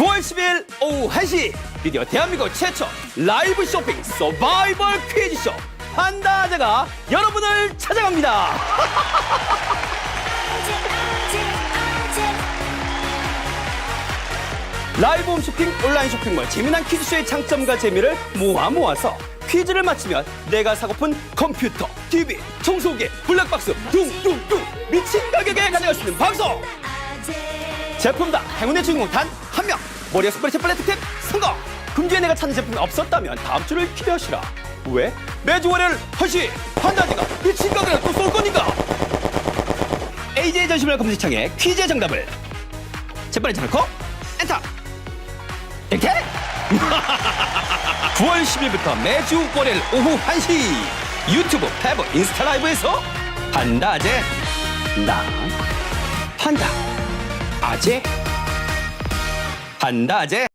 9월 10일 오후 1시 드디어 대한민국 최초 라이브 쇼핑 서바이벌 퀴즈쇼 판다제가 여러분을 찾아갑니다. 라이브 홈쇼핑, 온라인 쇼핑몰 재미난 퀴즈쇼의 장점과 재미를 모아 모아서 퀴즈를 맞히면 내가 사고픈 컴퓨터, TV, 청소기, 블랙박스 둥둥둥 미친 가격에 가져갈 수 있는 방송! 제품당 행운의 주인공 단. 머리에 스프레치 빨래 특템 성공. 금주에 내가 찾는 제품이 없었다면 다음 주를 기대하시라. 왜? 매주 월요일 1시 판다지가 미친 가격에 또쏠 거니까. AJ 전시물 검색창에 퀴즈의 정답을 재빨리 쳐놓고 엔터. 이렇게? 9월 10일부터 매주 월요일 오후 1시 유튜브, 페브, 인스타 라이브에서 판다제 나 판다 아재 판다제